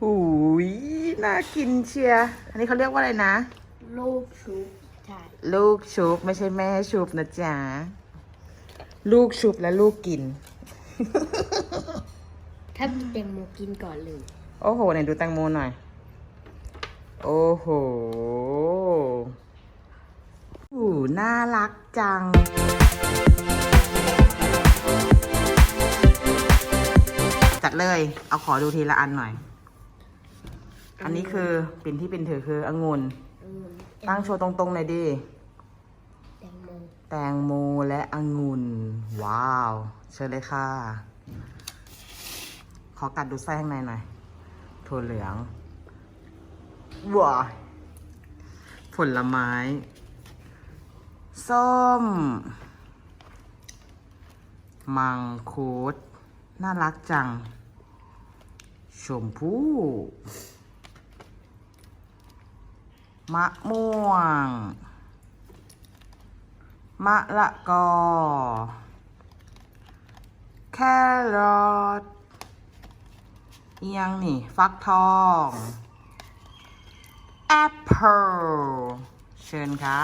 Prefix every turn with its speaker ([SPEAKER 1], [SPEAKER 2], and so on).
[SPEAKER 1] หูยน่ากินเชียร์อันนี้เขาเรียกว่าอะไรนะ
[SPEAKER 2] ลูกชุบใช่
[SPEAKER 1] ลูกชุบไม่ใช่แม่ชุบนะจ๊ะ ลูกชุบและลูกกิน
[SPEAKER 2] ถ้ามีแตงโมกินก่อนเลย
[SPEAKER 1] โอ้โหไหนดูแตงโมหน่อย โอ้โหหูน่ารักจังจัดเลย เอาขอดูทีละอันหน่อย อันนี้คือปิ่นที่เป็นถือคือองุ่น
[SPEAKER 2] องุ่น
[SPEAKER 1] ตั้งโชว์ตรงๆหน่อยดิ
[SPEAKER 2] แตงโม
[SPEAKER 1] แตงโมและองุ่น ว้าว เชิญเลยค่ะ ขอกัดดูไส้ข้างในหน่อยถั่วเหลืองว้าผลไม้ ส้ม มังคุด น่ารักจัง ชมพู่ มะม่วง มะละกอ แครอทอียังนี่ ฟักทองแอปเปิลเชิญค่ะ